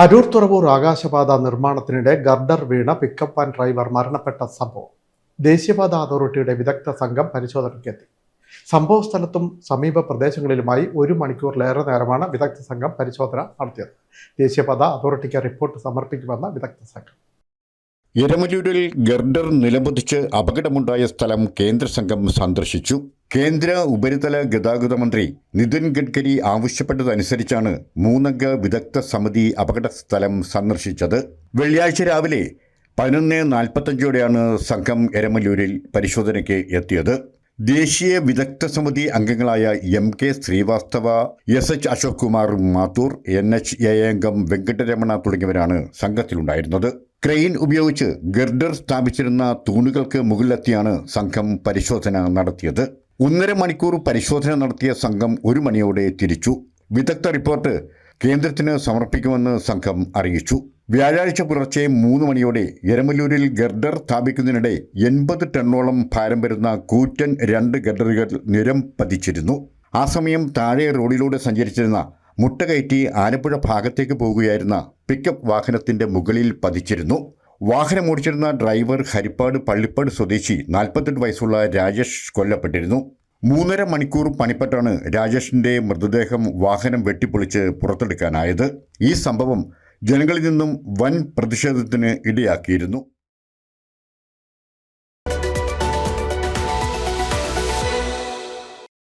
അരൂർ തുറവൂർ ആകാശപാത നിർമ്മാണത്തിനിടെ ഗർഡർ വീണ പിക്കപ്പ് ആൻഡ് ഡ്രൈവർ മരണപ്പെട്ട സംഭവം. ദേശീയപാത അതോറിറ്റിയുടെ വിദഗ്ധ സംഘം പരിശോധനയ്ക്കെത്തി. സംഭവ സ്ഥലത്തും സമീപ പ്രദേശങ്ങളിലുമായി ഒരു മണിക്കൂറിലേറെ നേരമാണ് വിദഗ്ധ സംഘം പരിശോധന നടത്തിയത്. ദേശീയപാത അതോറിറ്റിക്ക് റിപ്പോർട്ട് സമർപ്പിക്കുമെന്ന് വിദഗ്ധ സംഘം. എരമലൂരിൽ ഗർഡർ നിലംപതിച്ച് അപകടമുണ്ടായ സ്ഥലം കേന്ദ്ര സംഘം സന്ദർശിച്ചു. കേന്ദ്ര ഉപരിതല ഗതാഗത മന്ത്രി നിതിൻ ഗഡ്കരി ആവശ്യപ്പെട്ടതനുസരിച്ചാണ് മൂന്നംഗ വിദഗ്ധ സമിതി അപകട സ്ഥലം സന്ദർശിച്ചത്. വെള്ളിയാഴ്ച രാവിലെ പതിനൊന്ന് നാൽപ്പത്തഞ്ചോടെയാണ് സംഘം എരമല്ലൂരിൽ പരിശോധനയ്ക്ക് എത്തിയത്. ദേശീയ വിദഗ്ധ സമിതി അംഗങ്ങളായ M K Srivastava S H Ashok Kumar Mathur N H A അംഗം വെങ്കട്ടരമണ തുടങ്ങിയവരാണ് സംഘത്തിലുണ്ടായിരുന്നത്. ക്രെയിൻ ഉപയോഗിച്ച് ഗർഡർ സ്ഥാപിച്ചിരുന്ന തൂണുകൾക്ക് മുകളിലെത്തിയാണ് സംഘം പരിശോധന നടത്തിയത്. ഒന്നര മണിക്കൂർ പരിശോധന നടത്തിയ സംഘം ഒരു മണിയോടെ തിരിച്ചു. വിദഗ്ധ റിപ്പോർട്ട് കേന്ദ്രത്തിന് സമർപ്പിക്കുമെന്ന് സംഘം അറിയിച്ചു. വ്യാഴാഴ്ച പുലർച്ചെ മൂന്ന് മണിയോടെ എരമല്ലൂരിൽ ഗർഡർ സ്ഥാപിക്കുന്നതിനിടെ എൺപത് ടണ്ണോളം ഭാരം വരുന്ന കൂറ്റൻ രണ്ട് ഗർഡറുകൾ നിരം പതിച്ചിരുന്നു. ആ സമയം താഴെ റോഡിലൂടെ സഞ്ചരിച്ചിരുന്ന മുട്ടകയറ്റി ആലപ്പുഴ ഭാഗത്തേക്ക് പോകുകയായിരുന്ന പിക്കപ്പ് വാഹനത്തിന്റെ മുകളിൽ പതിച്ചിരുന്നു. വാഹനം ഓടിച്ചിരുന്ന ഡ്രൈവർ ഹരിപ്പാട് പള്ളിപ്പാട് സ്വദേശി നാൽപ്പത്തെട്ട് വയസ്സുള്ള രാജേഷ് കൊല്ലപ്പെട്ടിരുന്നു. മൂന്നര മണിക്കൂർ പണിപ്പെട്ടാണ് രാജേഷിന്റെ മൃതദേഹം വാഹനം വെട്ടിപ്പൊളിച്ച് പുറത്തെടുക്കാനായത്. ഈ സംഭവം ജനങ്ങളിൽ നിന്നും വൻ പ്രതിഷേധത്തിന് ഇടയാക്കിയിരുന്നു.